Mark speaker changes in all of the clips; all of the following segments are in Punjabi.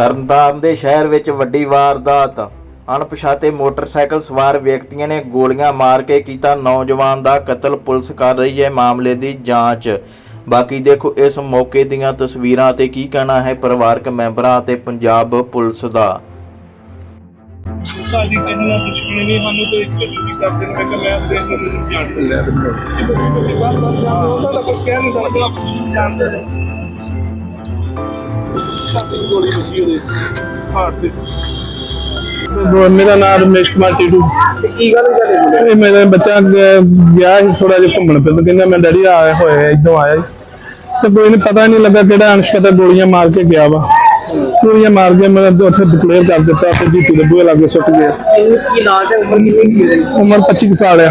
Speaker 1: ਤਰਨਤਾਰਨ ਦੇ ਸ਼ਹਿਰ ਵਿੱਚ ਵੱਡੀ ਵਾਰਦਾਤ। ਅਣਪਛਾਤੇ ਮੋਟਰਸਾਈਕਲ ਸਵਾਰ ਵਿਅਕਤੀਆਂ ਨੇ ਗੋਲੀਆਂ ਮਾਰ ਕੇ ਕੀਤਾ ਨੌਜਵਾਨ ਦਾ ਕਤਲ ਪੁਲਿਸ ਕਰ ਰਹੀ ਹੈ ਮਾਮਲੇ ਦੀ ਜਾਂਚ। ਬਾਕੀ ਦੇਖੋ ਇਸ ਮੌਕੇ ਦੀਆਂ ਤਸਵੀਰਾਂ ਤੇ ਕੀ ਕਹਿਣਾ ਹੈ ਪਰਿਵਾਰਕ ਮੈਂਬਰਾਂ ਅਤੇ ਪੰਜਾਬ ਪੁਲਿਸ ਦਾ।
Speaker 2: ਸਾਡੀ ਕਿਸੇ ਨਾਲ ਦੁਸ਼ਮਣੀ ਨਹੀਂ ਸਾਨੂੰ ਤੇ ਇੱਕ ਵੀ ਕਰਦੇ ਨੇ ਕਿ ਮੈਂ ਤੇ ਨੂੰ ਜਾਣ ਤੇ ਲੈ ਉਹਦਾ ਤਾਂ ਕੁਝ ਕਹਿ ਨਹੀਂ ਸਕਦਾ ਜਾਣਦੇ ਨੇ ਸਾਡੀ ਗੋਲੀ ਲੱਗੀ ਉਹਦੇ ਹਾਰਟ ਤੇ
Speaker 3: ਮੇਰਾ ਨਾਮ ਰਮੇਸ਼ ਕੁਮਾਰ ਟੀਟੂ
Speaker 2: ਕੀ ਗੱਲ ਹੈ
Speaker 3: ਇਹ ਮੇਰਾ ਬੱਚਾ ਗਿਆ ਥੋੜਾ ਜਿਹਾ ਘੁੰਮਣ ਫਿਰਨ, ਕਹਿੰਦਾ ਮੈਂ ਡੈਡੀ ਆਇਆ ਹੋਇਆ ਇਦੋਂ ਆਇਆ ਸੀ। ਤੇ ਕੋਈ ਨਹੀਂ ਪਤਾ ਨਹੀਂ ਲੱਗਾ ਕਿਹੜਾ ਅਨਸ਼ਕਤਾ ਗੋਲੀਆਂ ਮਾਰ ਕੇ ਗਿਆ ਵਾ। ਗੋਲੀਆਂ ਮਾਰ ਕੇ ਮੈਂ ਉੱਥੇ ਡਿਕਲੇਅਰ ਕਰ ਦਿੱਤਾ ਤੇ ਜੀਤੂ ਦੇ ਬੂਹੇ ਲਾਗੇ ਸੁੱਟ ਗਏ।
Speaker 2: ਇਹਨੂੰ ਕੀ ਇਲਾਜ ਹੈ ਉਮਰ ਕਿੰਨੀ ਕੀ ਹੈ
Speaker 3: ਉਮਰ 25 ਸਾਲ ਆ।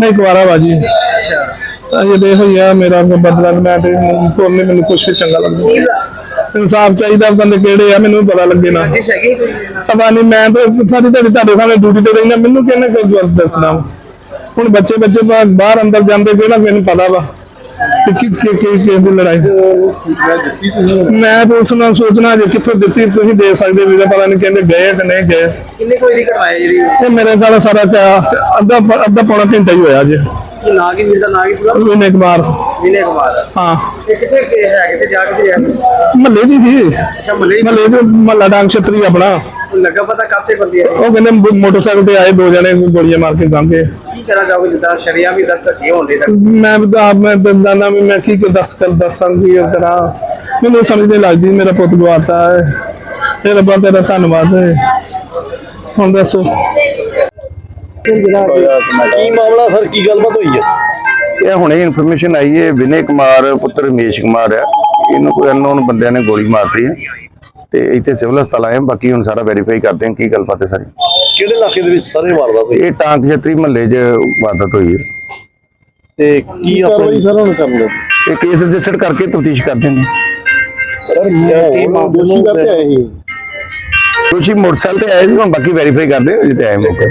Speaker 3: ਨਹੀਂ ਕੁਵਾਰਾ ਬਾਜੀ ਅਜੇ ਦੇ ਹੋਈ ਆ, ਮੇਰਾ ਬਦਲਾ ਮੈਂ ਤੇ ਕੋਲ ਮੈਨੂੰ ਕੁਛ ਚੰਗਾ ਲੱਗਦਾ। ਇਨਸਾਫ ਚਾਹੀਦਾ ਬੰਦੇ ਕਿਹੜੇ ਆ ਮੈਨੂੰ ਪਤਾ ਲੱਗੇ ਨਾ।
Speaker 2: ਜਿਸ ਹੈਗੀ ਕੋਈ
Speaker 3: ਪਤਾ ਨਹੀਂ ਮੈਂ ਤਾਂ ਸਾਡੀ ਤੁਹਾਡੀ ਤੁਹਾਡੇ ਸਾਹਮਣੇ ਡਿਊਟੀ ਤੇ ਰਹਿਣਾ ਮੈਨੂੰ ਕਿਹਨੇ ਕੋਈ ਦੱਸਣਾ? ਹੁਣ ਬੱਚੇ ਬੱਚੇ ਬਾਹਰ ਅੰਦਰ ਜਾਂਦੇ ਕਿਹੜਾ ਮੈਨੂੰ ਪਤਾ ਵਾ ਕਿ ਕਿ ਕਿ ਕਿ ਦੀ ਲੜਾਈ। ਮੈਂ ਪੁਲਿਸ ਨਾਲ ਸੋਚਣਾ ਜੇ ਕਿੱਥੋਂ ਦਿੱਤੀ ਤੁਸੀਂ ਦੇ ਸਕਦੇ ਵੀਰੇ ਪਤਾ ਨਹੀਂ ਕਹਿੰਦੇ ਗਏ ਕਿ ਨਹੀਂ ਗਏ।
Speaker 2: ਕਿੰਨੇ ਕੋਈ ਦੀ ਕਰਵਾਇਆ ਜਿਹੜੀ
Speaker 3: ਤੇ ਮੇਰੇ ਨਾਲ ਸਾਰਾ ਕਿਆ ਅੱਧਾ ਅੱਧਾ ਪੌਣਾ ਘੰਟਾ ਹੀ ਹੋਇਆ ਜੇ।
Speaker 2: ਕੀ ਨਾਂ ਕੀ ਮਿਲਦਾ ਨਾਂ ਕੀ ਪੂਰਾ
Speaker 3: ਵਿਨੇ ਕੁਮਾਰ।
Speaker 2: ਵਿਨੇ ਕੁਮਾਰ।
Speaker 3: ਹਾਂ।
Speaker 2: ਇਹ ਕਿੱਥੇ ਕੇ ਹੈ ਕਿੱਥੇ ਜਾ ਕੇ ਹੈ
Speaker 3: ਮਹੱਲੇ ਜੀ ਸੀ।
Speaker 2: ਅੱਛਾ ਮਲੇ
Speaker 3: ਮਹੱਲੇ ਚ ਮਹੱਲਾ ਡਾਂਗ ਛਤਰੀ ਆਪਣਾ।
Speaker 2: ਲੱਗਾ ਪਤਾ ਕਾਤੇ ਬੰਦੀ ਹੈ
Speaker 3: ਉਹ ਕਹਿੰਦੇ ਮੋ- ਮੋਟਰਸਾਈਕਲ ਤੇ ਆਏ ਦੋ ਜਣੇ ਗੋਲੀਆਂ ਮਾਰ ਕੇ ਗਾਂਗੇ
Speaker 2: ਕੀ ਕਰਾਂ ਜਾਓਗੇ ਜਿੱਦਾਂ ਸ਼ਰੀਆ ਵੀ ਦਰਦ ਕੀ ਹੁੰਦੇ ਤੱਕ
Speaker 3: ਮੈਂ ਤਾਂ ਆਪ ਮੈਂ ਦੰਦਾਨਾ ਵੀ ਮੈਂ ਕੀ ਦੱਸ ਕਰ ਦੱਸਾਂ ਕੀ ਕਰਾਂ ਮੈਨੂੰ ਸਮਝ ਨਹੀਂ ਲੱਗਦੀ ਮੇਰਾ ਪੁੱਤ ਗਵਾਤਾ ਹੈ। ਇਹ ਰੱਬਾ ਤੇਰਾ ਧੰਨਵਾਦ ਹੈ। ਹੁਣ ਦੱਸੋ।
Speaker 4: ਕੀ ਮਾਮਲਾ ਸਰ? ਕੀ ਗੱਲਬਾਤ ਹੋਈ ਹੈ?
Speaker 5: ਇਹ ਹੁਣੇ ਇਨਫੋਰਮੇਸ਼ਨ ਆਈ ਹੈ ਵਿਨੇ ਕੁਮਾਰ ਪੁੱਤਰ ਰਮੇਸ਼ ਕੁਮਾਰ ਹੈ। ਇਹਨੂੰ ਕੋਈ ਅਨਨੋਨ ਬੰਦਿਆਂ ਨੇ ਗੋਲੀ ਮਾਰਤੀ ਹੈ। ਤੇ ਇੱਥੇ ਸਿਵਲ ਹਸਪਤਾਲ ਆਏ ਹਾਂ ਬਾਕੀ ਹੁਣ ਸਾਰਾ ਵੈਰੀਫਾਈ ਕਰਦੇ ਹਾਂ ਕੀ ਗੱਲਬਾਤ ਹੈ ਸਾਰੀ।
Speaker 4: ਕਿਹੜੇ ਇਲਾਕੇ ਦੇ ਵਿੱਚ ਸਾਰੇ ਵਾਰਦਾਤ ਹੋਈ?
Speaker 5: ਇਹ ਟਾਂਕ ਜਤਰੀ ਮਹੱਲੇ 'ਚ ਵਾਰਦਾਤ ਹੋਈ ਹੈ।
Speaker 4: ਤੇ ਕੀ ਆਪਣੀ ਸਰ ਹੁਣ ਕਰ ਲਓ
Speaker 5: ਇਹ ਕੇਸ ਰਜਿਸਟਰ ਕਰਕੇ ਤਫਤੀਸ਼ ਕਰਦੇ ਨੇ।
Speaker 4: ਸਰ ਕੀ ਦੋਸ਼ੀ ਕਰਤੇ ਆਏ ਸੀ?
Speaker 5: ਹੀ ਮੋਟਰਸਾਈਕਲ ਤੇ ਆਏ ਸੀ ਹੁਣ ਬਾਕੀ ਵੈਰੀਫਾਈ ਕਰਦੇ ਹਾਂ ਜਿੱਤੇ ਆਏ ਮੌਕੇ